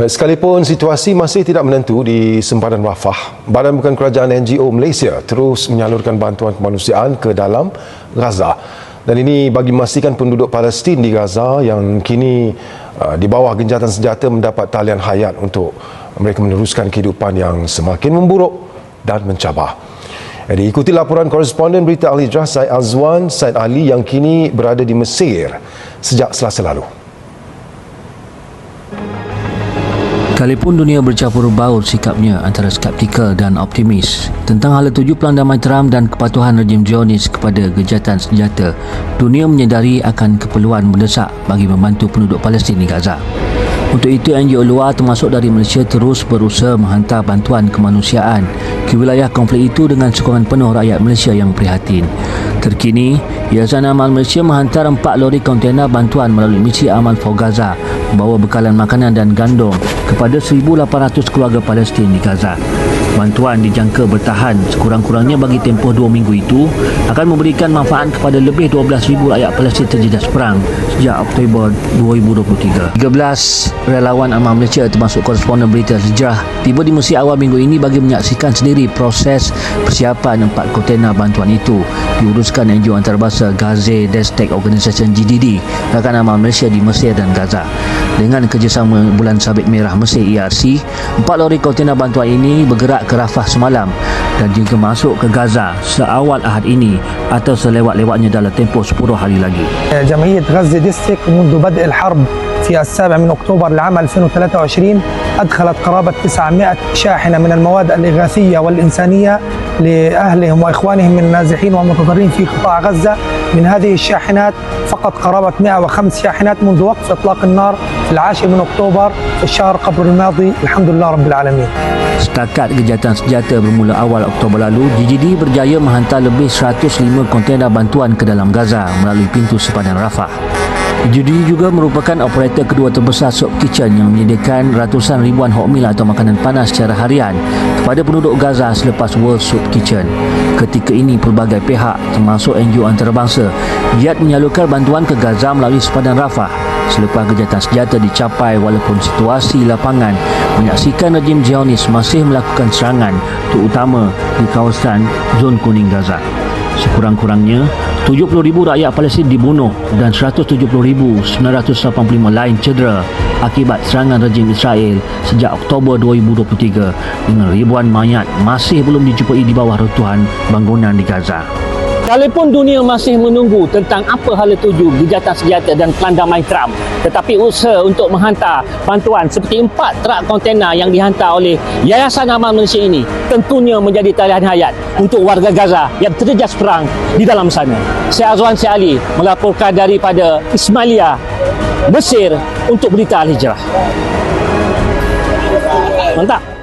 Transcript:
Baik, Sekalipun situasi masih tidak menentu di sempadan Rafah, Badan Bukan Kerajaan NGO Malaysia terus menyalurkan bantuan kemanusiaan ke dalam Gaza. Dan ini bagi memastikan penduduk Palestin di Gaza yang kini uh, di bawah genjatan senjata mendapat talian hayat untuk mereka meneruskan kehidupan yang semakin memburuk dan mencabar. Jadi ikuti laporan koresponden berita Al Hijrah Said Azwan Said Ali yang kini berada di Mesir sejak selasa lalu. Sekalipun dunia bercampur baur sikapnya antara skeptikal dan optimis tentang hala tuju pelan damai Trump dan kepatuhan rejim Zionis kepada gejatan senjata, dunia menyedari akan keperluan mendesak bagi membantu penduduk Palestin di Gaza. Untuk itu, NGO luar termasuk dari Malaysia terus berusaha menghantar bantuan kemanusiaan ke wilayah konflik itu dengan sokongan penuh rakyat Malaysia yang prihatin. Terkini, Yayasan Amal Malaysia menghantar empat lori kontena bantuan melalui misi Amal for Gaza membawa bekalan makanan dan gandum kepada 1,800 keluarga Palestin di Gaza. Bantuan dijangka bertahan sekurang-kurangnya bagi tempoh dua minggu itu akan memberikan manfaat kepada lebih 12,000 rakyat Palestin terjejas perang sejak Oktober 2023. 13 relawan Amal Malaysia termasuk koresponden berita sejarah tiba di Mesir awal minggu ini bagi menyaksikan sendiri proses persiapan empat kontena bantuan itu diuruskan NGO antarabangsa Gaza Destek Organisation GDD rakan Amal Malaysia di Mesir dan Gaza. Dengan kerjasama Bulan Sabit Merah Mesir ERC, empat lori kontena bantuan ini bergerak ke Rafah semalam dan juga masuk ke Gaza seawal Ahad ini atau selewat-lewatnya dalam tempoh 10 hari lagi. جمعية غزة ديستيك منذ بدء الحرب في السابع من أكتوبر لعام 2023 أدخلت قرابة 900 شاحنة من المواد الإغاثية والإنسانية لأهلهم وإخوانهم من النازحين والمتضررين في قطاع غزة. من هذه الشاحنات فقط قرابة 105 شاحنات منذ وقف إطلاق النار في العاشر من أكتوبر في الشهر قبل الماضي. الحمد لله رب العالمين. Setakat kejahatan senjata bermula awal Oktober lalu, GGD berjaya menghantar lebih 105 kontena bantuan ke dalam Gaza melalui pintu sepadan Rafah. GGD juga merupakan operator kedua terbesar Soup Kitchen yang menyediakan ratusan ribuan hot meal atau makanan panas secara harian kepada penduduk Gaza selepas World Soup Kitchen. Ketika ini, pelbagai pihak termasuk NGO antarabangsa giat menyalurkan bantuan ke Gaza melalui sepadan Rafah selepas kejahatan senjata dicapai walaupun situasi lapangan menyaksikan rejim Zionis masih melakukan serangan terutama di kawasan zon kuning Gaza. Sekurang-kurangnya 70,000 rakyat Palestin dibunuh dan 170,985 lain cedera akibat serangan rejim Israel sejak Oktober 2023 dengan ribuan mayat masih belum dijumpai di bawah runtuhan bangunan di Gaza. Sekalipun dunia masih menunggu tentang apa hala tuju gejatan senjata dan pelan damai Trump, tetapi usaha untuk menghantar bantuan seperti empat trak kontena yang dihantar oleh Yayasan Amal Malaysia ini tentunya menjadi talian hayat untuk warga Gaza yang terjejas perang di dalam sana. Saya Azwan Syed Ali melaporkan daripada Ismailia, Mesir untuk Berita Al-Hijrah. Mantap.